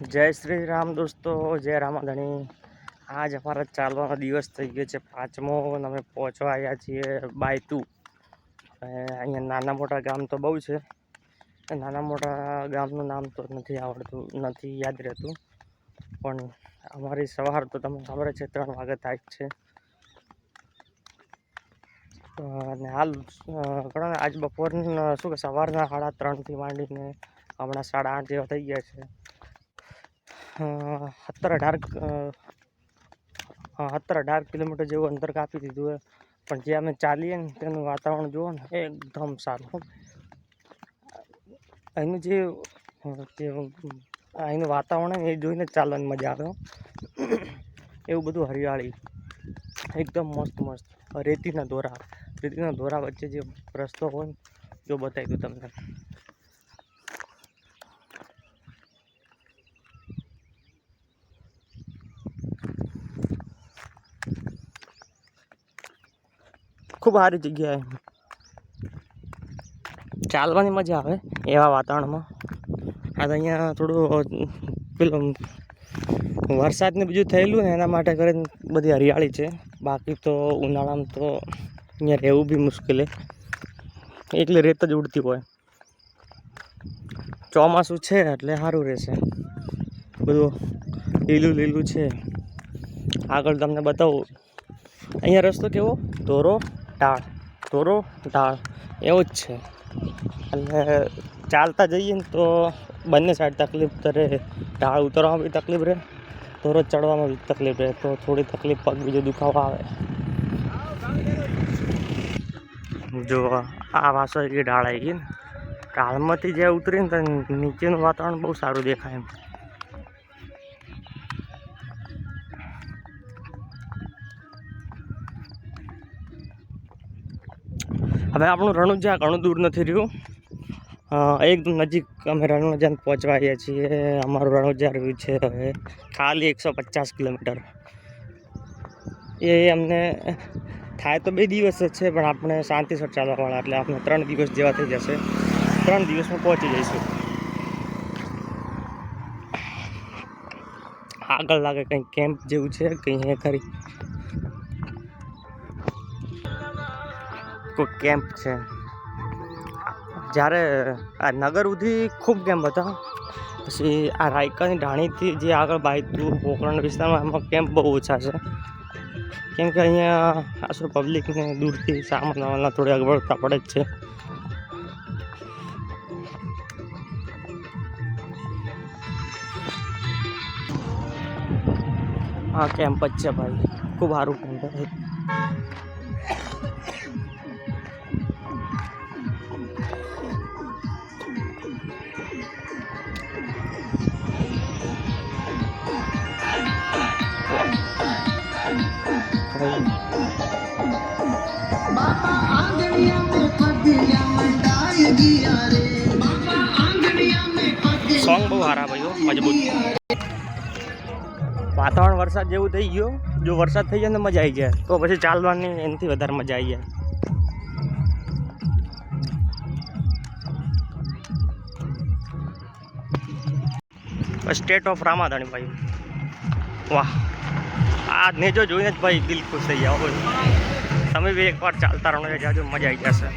જય શ્રી રામ દોસ્તો, જય રામાધણી. આજ અમારા ચાલવાનો દિવસ થઈ ગયો છે પાંચમો અને અમે પહોંચવા આવ્યા છીએ બાયતુ. અહીંયા નાના મોટા ગામ તો બહુ છે. નાના મોટા ગામનું નામ તો નથી આવડતું, નથી યાદ રહેતું. પણ અમારી સવાર તો તમને ખબર છે, ત્રણ વાગે થાય છે. અને હાલ ઘણા, આજ બપોરના, શું કે સવારના સાડા ત્રણથી માંડીને હમણાં સાડા આઠ જેવા થઈ ગયા છે. સત્તર અઢાર સત્તર અઢાર કિલોમીટર જેવું અંતર કાપી દીધું હોય પણ જે અમે ચાલીએ ને તેનું વાતાવરણ જુઓ ને, એકદમ સારું અહીંનું જે અહીંનું વાતાવરણ એ જોઈને ચાલવાની મજા આવે એવું બધું હરિયાળી, એકદમ મસ્ત મસ્ત. રેતીના દોરા રેતીના દોરા વચ્ચે જે રસ્તો હોય ને, જો બતાવી દઉં તમને. ખૂબ સારી જગ્યાએ ચાલવાની મજા આવે એવા વાતાવરણમાં. આ તો અહીંયા થોડું, પેલું વરસાદ ને બીજું થયેલું ને એના માટે કરીને બધી હરિયાળી છે. બાકી તો ઉનાળામાં તો અહીંયા રહેવું બી મુશ્કેલ છે એકલી રેત જ ઉડતી હોય. ચોમાસું છે એટલે સારું રહેશે. બધું લીલું લીલું છે. આગળ તમને બતાવું. અહીંયા રસ્તો કેવો? ધોરો. ઢાળ ધોરો ઢાળ એવો જ છે. એટલે ચાલતા જઈએ ને તો બંને સાઈડ તકલીફ રહે ઢાળ ઉતરવામાં બી તકલીફ રહે ધોરો ચડવામાં બી તકલીફ રહે તો થોડી તકલીફ પગ બીજો દુખાવો આવે. જો, આ વાસો એ ઢાળ આવી ગઈ ને. ઢાળમાંથી જે ઉતરીને તો નીચેનું વાતાવરણ બહુ સારું દેખાય એમ. હવે આપણું રણુજા ઘણું દૂર નથી રહ્યું. એકદમ નજીક અમે રણુજાને પહોંચવા આવ્યા છીએ. અમારું રણુજા રહ્યું છે હવે ખાલી એકસો પચાસ કિલોમીટર. એ અમને થાય તો બે દિવસ જ છે, પણ આપણે શાંતિસર ચાલવાવાળા એટલે આપણે ત્રણ દિવસ જેવા થઈ જશે. ત્રણ દિવસમાં પહોંચી જઈશું. આગળ લાગે કંઈ કેમ્પ જેવું છે, કંઈ હે ખરી? કોઈ કેમ્પ છે. જ્યારે, આ નગર સુધી ખૂબ કેમ્પ હતા. પછી આ રાયકાની ઢાણીથી જે આગળ બાયતું પોકરણ વિસ્તારમાં, એમાં કેમ્પ બહુ ઓછા છે. કેમ કે અહીંયા આશરો પબ્લિકને દૂરથી સામાન વામાનના થોડી અગવડતા પડે જ છે. હા કેમ્પ જ છે ભાઈ. ખૂબ સારું કેમ્પ સારા ભાઈઓ, મજબૂત. વાતાવરણ વરસાદ જેવું થઈ ગયો. જો વરસાદ થઈ જાય ને મજા આવી જાય. તો પછી ચાલવાની એનાથી વધારે મજા આવી જાય. સ્ટેટ ઓફ રામાધાણી ભાઈ. વાહ. આ નેજો જોઈને જ ભાઈ દિલ ખુશ થઈ જાવ તમે બી એકવાર ચાલતા રહો જાજો મજા આવી જશે.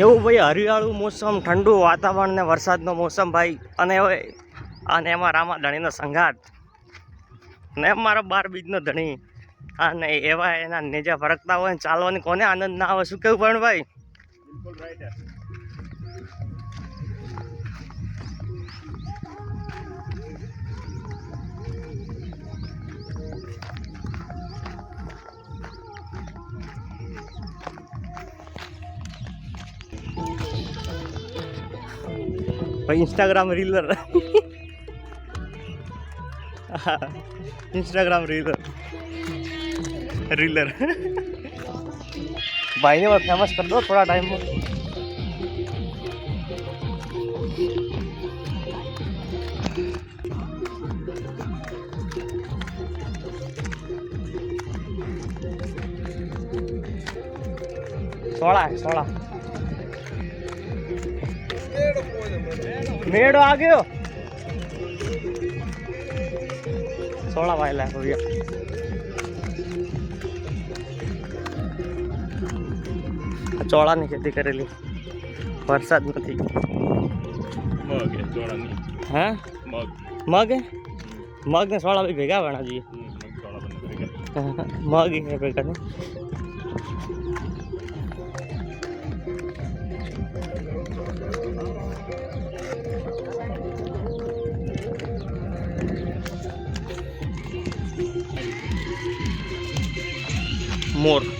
એવું ભાઈ, હરિયાળું મોસમ, ઠંડુ વાતાવરણ ને વરસાદનો મોસમ ભાઈ. અને હવે, અને એમાં રામા ધણીનો સંઘાત. ને મારા બાર બીજનો ધણી. અને એવા એના નેજા ફરકતા હોય ને ચાલવાની કોને આનંદ ના આવે, શું કેવું પણ ભાઈ? ભાઈ ઇન્સ્ટાગ્રામ રીલર ઇન્સ્ટાગ્રામ રીલર રીલર ભાઈને પણ ફેમસ કરી દો થોડા ટાઈમમાં સોળા સોળા મેળો આ ગયો. સોળા વાયેલા ભવ્યા ચોળાની ખેતી કરેલી. વરસાદ નથી. મગ હે મગ. મગ? ને સોળા ભેગા વેણા જોઈએ મગ ભેગા. મોર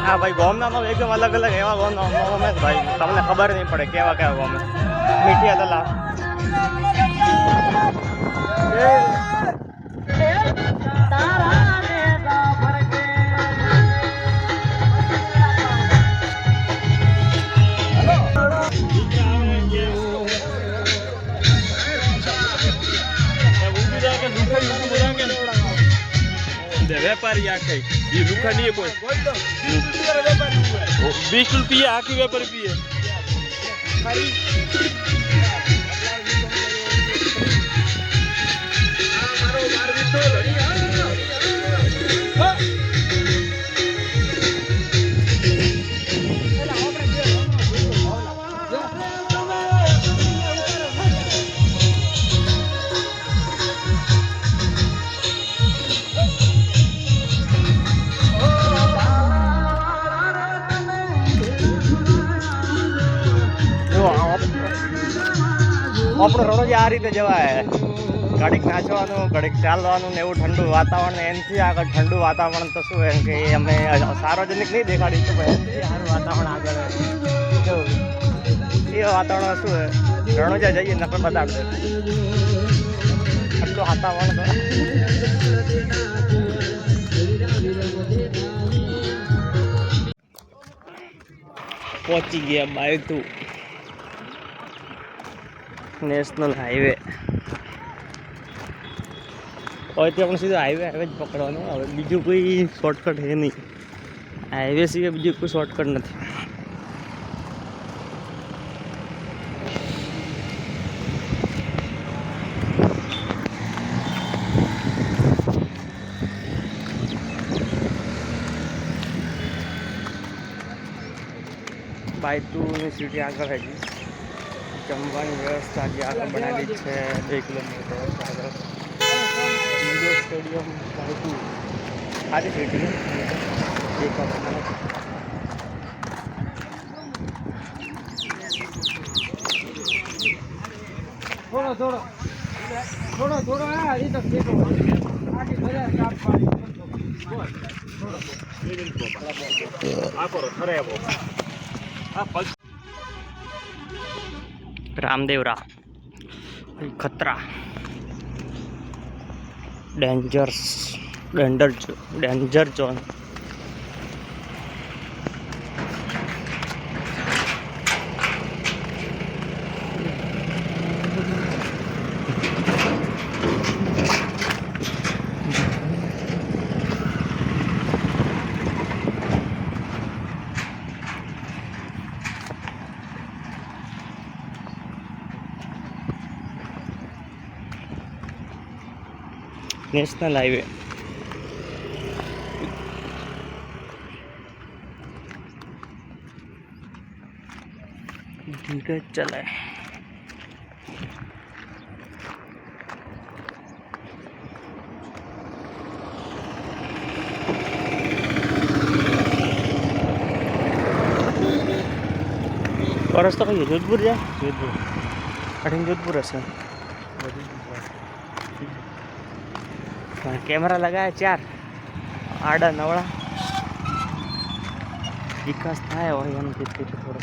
હા, ભાઈ, ગોમનામાં એકદમ અલગ અલગ એવા ગોમના ગમે ભાઈ, તમને ખબર નહીં પડે કેવા કેવા ગોમે મીઠિયા તલા વેપારી આ કઈ? એ લુખા નહીં કોઈ. વીસ રૂપિયા આખી વેપારી પીએ. આપણો રણોજી આ રીતે જવાય. ઘડીક નાચવાનું, ઘડીક ચાલવાનું ને એવું ઠંડુ વાતાવરણ એનથી એનાથી આગળ ઠંડુ વાતાવરણ તો શું એમ કે અમે સાર્વજનિક નહીં દેખાડી તો પણ સારું વાતાવરણ આગળ એ વાતાવરણ શું હે રણોજા જઈએ નકર બતાડ ઠંડુ વાતાવરણ તો. પહોંચી ગયા બાય ટુ નેશનલ હાઈવે. હવેથી આપણે સીધો હાઈવે હાઈવે જ પકડવાનો. હવે બીજું કોઈ શોર્ટકટ છે નહીં. હાઈવે સિવાય બીજું કોઈ શોર્ટકટ નથી. બાય ટુની સિટી આગળ હજી. જમવાની વ્યવસ્થા જે આગળ બનાવેલી છે બે કિલોમીટર આગળ ઇન્ડોર સ્ટેડિયમ બાય ટુ સારી સિટી દેખાતા થોડો થોડો થોડો થોડો હા એ તો ફેંકો આખી બધા સાફ પાડી આ કરો ખરે આપો આ પગ રામદેવરા. ખતરા. Dangers danger danger zone national highway ધીરે ચલાય આ રસ્તો કયો જોધપુર જાય જોધપુર કઠિન જોધપુર હશે હા, કેમેરા લગાવ્યા ચાર. આડા નવળા વિકાસ થાય હોય એમ કીધું થોડો